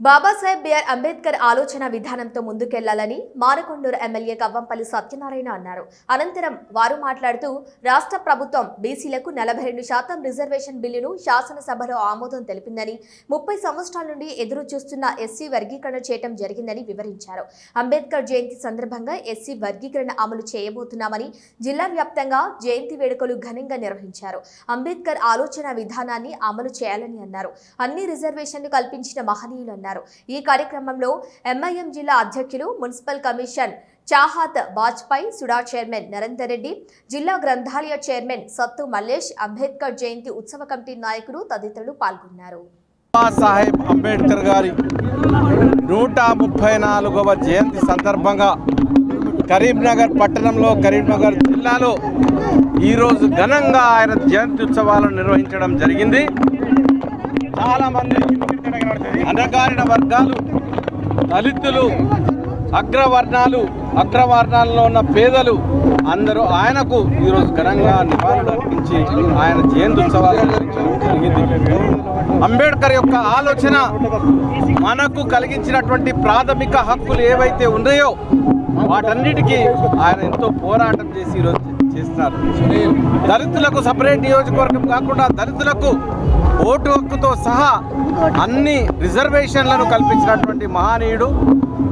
Babasaheb BR Ambedkar ఆలోచన విధానంతో ముందుకెళ్ళాలని మారకొండూరు ఎమ్మెల్యే కవ్వంపల్లి సత్యనారాయణ అన్నారు. అనంతరం వారు మాట్లాడుతూ రాష్ట్ర ప్రభుత్వం బీసీలకు నలభై రెండు శాతం రిజర్వేషన్ బిల్లును శాసనసభలో ఆమోదం తెలిపిందని ముప్పై సంవత్సరాల నుండి ఎదురు చూస్తున్న ఎస్సీ వర్గీకరణ చేయటం జరిగిందని వివరించారు. అంబేద్కర్ జయంతి సందర్భంగా ఎస్సీ వర్గీకరణ అమలు చేయబోతున్నామని జిల్లా వ్యాప్తంగా జయంతి వేడుకలు ఘనంగా నిర్వహించారు. అంబేద్కర్ ఆలోచన విధానాన్ని అమలు చేయాలని అన్నారు. అన్ని రిజర్వేషన్లు కల్పించిన మహనీయులు అన్నారు. ఈ కార్యక్రమంలో ఎంఐఎం జిల్లా అధ్యక్షులు municipal commission Chahat Vajpayee SUDA chairman Narender Reddy జిల్లా గ్రంథాలయ చైర్మన్ సత్తు మల్లేష్ అంబేద్కర్ జయంతి ఉత్సవ కమిటీ నాయకులు తదితరులు పాల్గొన్నారు. సాహెబ్ అంబేద్కర్ గారి నూట ముప్పై నాలుగవ జయంతి సందర్భంగా కరీంనగర్ పట్టణంలో కరీంనగర్ జిల్లాలో ఈరోజు ఘనంగా ఆయన జయంతి ఉత్సవాలను నిర్వహించడం జరిగింది. చాలామంది అనగారిన వర్గాలు దళితులు అగ్రవర్ణాలు అగ్రవర్ణాలలో ఉన్న పేదలు అందరూ ఆయనకు ఈరోజు ఘనంగా నివాళులు అర్పించి ఆయన జయంతి ఉత్సవాలు జరిగింది అంబేద్కర్ యొక్క ఆలోచన మనకు కలిగించినటువంటి ప్రాథమిక హక్కులు ఏవైతే ఉన్నాయో వాటన్నిటికీ ఆయన ఎంతో పోరాటం చేసి ఈరోజు చేస్తున్నారు. దళితులకు సపరేట్ నియోజకవర్గం కాకుండా దళితులకు ఓటు హక్కుతో సహా అన్ని రిజర్వేషన్లను కల్పించినటువంటి మహనీయుడు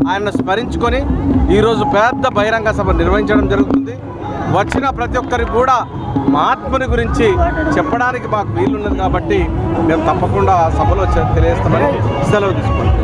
ఆయన స్మరించుకొని ఈరోజు పెద్ద బహిరంగ సభ నిర్వహించడం జరుగుతుంది. వచ్చిన ప్రతి ఒక్కరికి కూడా మహాత్ముని గురించి చెప్పడానికి మాకు వీలున్నది కాబట్టి మేము తప్పకుండా సభలో తెలియజేస్తామని సెలవు తీసుకుంటాం